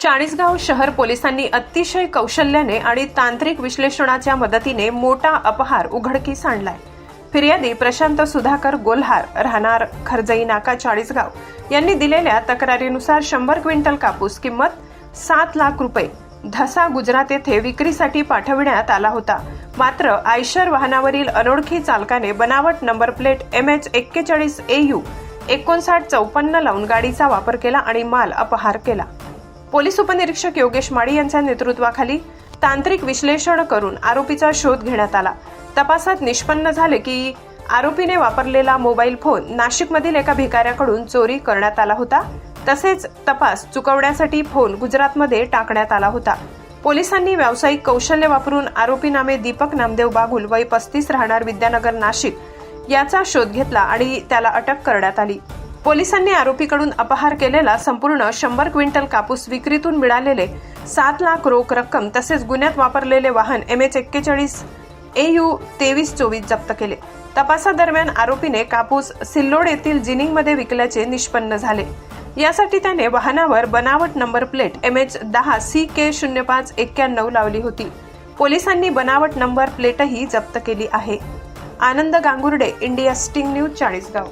चाळीसगाव शहर पोलिसांनी अतिशय कौशल्याने आणि तांत्रिक विश्लेषणाच्या मदतीने मोठा अपहार उघडकीस आणलाय. फिर्यादी प्रशांत सुधाकर गोल्हार राहणार खरजई नाका चाळीसगाव यांनी दिलेल्या तक्रारीनुसार शंभर क्विंटल कापूस किंमत सात लाख रुपये. धसा गुजरात येथे विक्रीसाठी पाठविण्यात आला होता. मात्र आयशर वाहनावरील अनोळखी चालकाने बनावट नंबर प्लेट एम एच एक्केचाळीस ए यू एकोणसाठ चौपन्न लावून गाडीचा वापर केला आणि माल अपहार केला. पोलीस उपनिरीक्षक योगेश माळी यांच्या नेतृत्वाखाली तांत्रिक विश्लेषण करून आरोपीचा शोध घेण्यात आला. तपासात निष्पन्न झाले की आरोपीने वापरलेला मोबाईल फोन नाशिकमधील एका भिकाऱ्याकडून चोरी करण्यात आला होता. तसेच तपास चुकवण्यासाठी फोन गुजरातमध्ये टाकण्यात आला होता. पोलिसांनी व्यावसायिक कौशल्य वापरून आरोपी नामे दीपक नामदेव बागुल वय पस्तीस राहणार विद्यानगर नाशिक याचा शोध घेतला आणि त्याला अटक करण्यात आली. पोलिसांनी आरोपीकडून अपहार केलेला संपूर्ण शंभर क्विंटल कापूस विक्रीतून मिळालेले सात लाख रोख रक्कम तसेच गुन्ह्यात वापरलेले वाहन एम एच एक्केचाळीस ए यू तेवीस चोवीस जप्त केले. तपासादरम्यान आरोपीने कापूस सिल्लोड येथील जिनिंगमध्ये विकल्याचे निष्पन्न झाले. यासाठी त्याने वाहनावर बनावट नंबर प्लेट एम एच दहा सी के शून्य पाच एक्क्याण्णव लावली होती. पोलिसांनी बनावट नंबर प्लेटही जप्त केली आहे. Anand Gangurde India sting news Chalisgaon.